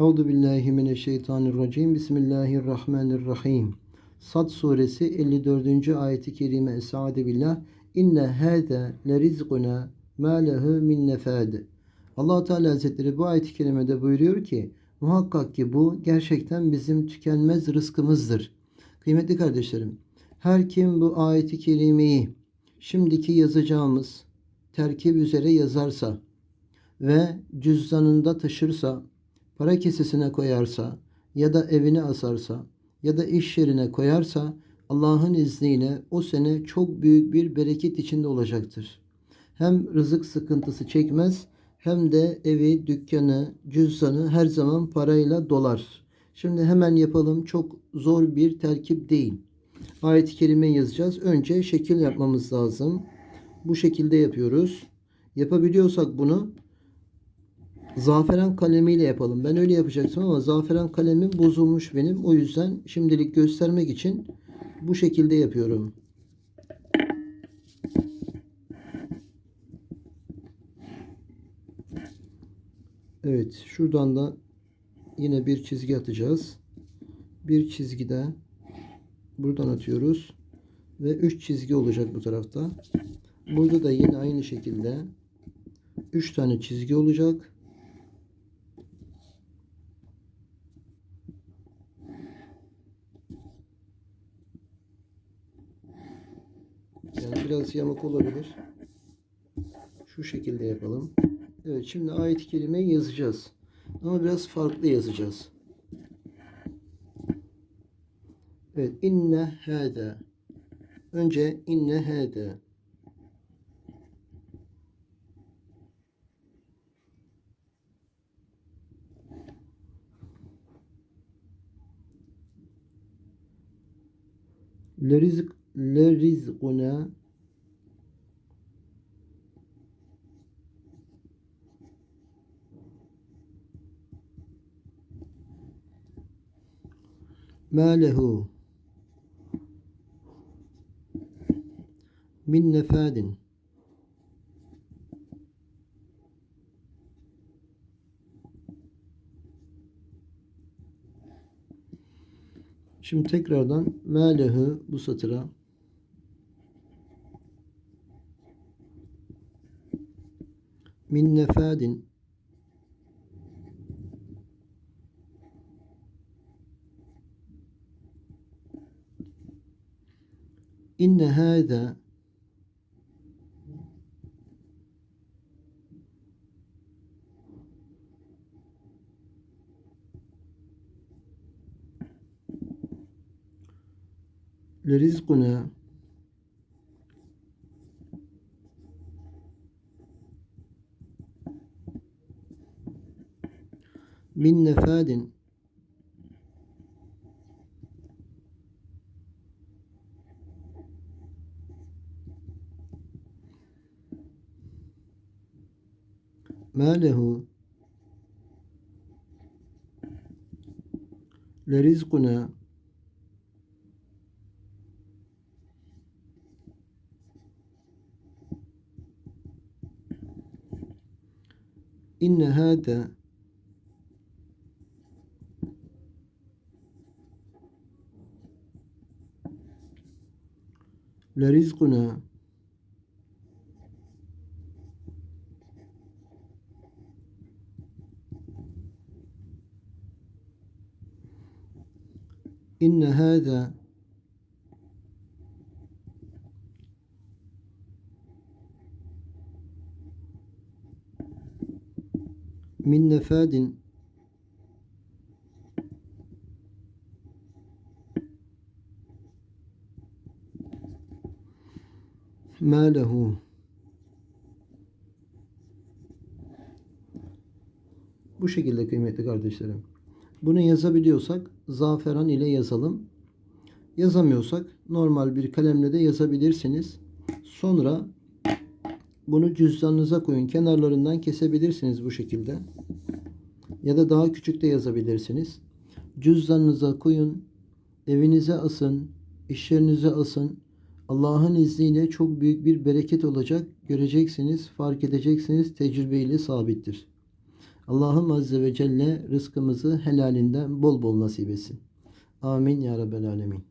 Euzu billahi mineşşeytanirracim. Bismillahirrahmanirrahim. Sad suresi 54. ayeti kerime Estaizu billah. İnne hâze lerizguna mâ lehu min nefâd. allah Teala Hazretleri bu ayet-i kerimede buyuruyor ki muhakkak ki bu gerçekten bizim tükenmez rızkımızdır. Kıymetli kardeşlerim, her kim bu ayeti kerimeyi şimdiki yazacağımız terkip üzere yazarsa ve cüzdanında taşırsa, para kesesine koyarsa ya da evine asarsa ya da iş yerine koyarsa Allah'ın izniyle o sene çok büyük bir bereket içinde olacaktır. Hem rızık sıkıntısı çekmez hem de evi, dükkanı, cüzdanı her zaman parayla dolar. Şimdi hemen yapalım. Çok zor bir terkip değil. Ayet-i kerime yazacağız. Önce şekil yapmamız lazım. Bu şekilde yapıyoruz. Yapabiliyorsak bunu zaferan kalemiyle yapalım. Ben öyle yapacaktım ama zaferan kalemim bozulmuş benim. O yüzden şimdilik göstermek için bu şekilde yapıyorum. Evet, şuradan da yine bir çizgi atacağız. Bir çizgi de buradan atıyoruz ve 3 çizgi olacak bu tarafta. Burada da yine aynı şekilde 3 tane çizgi olacak. Yani biraz yamuk olabilir. Şu şekilde yapalım. Evet şimdi ayet-i kerimeyi yazacağız. Ama biraz farklı yazacağız. Evet inne hâde. Önce inne hâde. Lerizk lerizguna ma lehu min nefadin Şimdi tekrardan ma lehu bu satıra. min nefadin İnne hâzâ lerizkuna min nefadin ما له لرزقنا. إن هذا لرزقنا. إن هذا من نفاد ما له Bu şekilde kıymetli kardeşlerim. Bunu yazabiliyorsak zaferan ile yazalım. Yazamıyorsak normal bir kalemle de yazabilirsiniz. Sonra bunu cüzdanınıza koyun. Kenarlarından kesebilirsiniz bu şekilde. Ya da daha küçük de yazabilirsiniz. Cüzdanınıza koyun. Evinize asın. iş yerinize asın. Allah'ın izniyle çok büyük bir bereket olacak. Göreceksiniz, fark edeceksiniz. Tecrübeyle sabittir. Allah'ım Azze ve Celle rızkımızı helalinden bol bol nasip etsin. Amin ya Rabbel Alemin.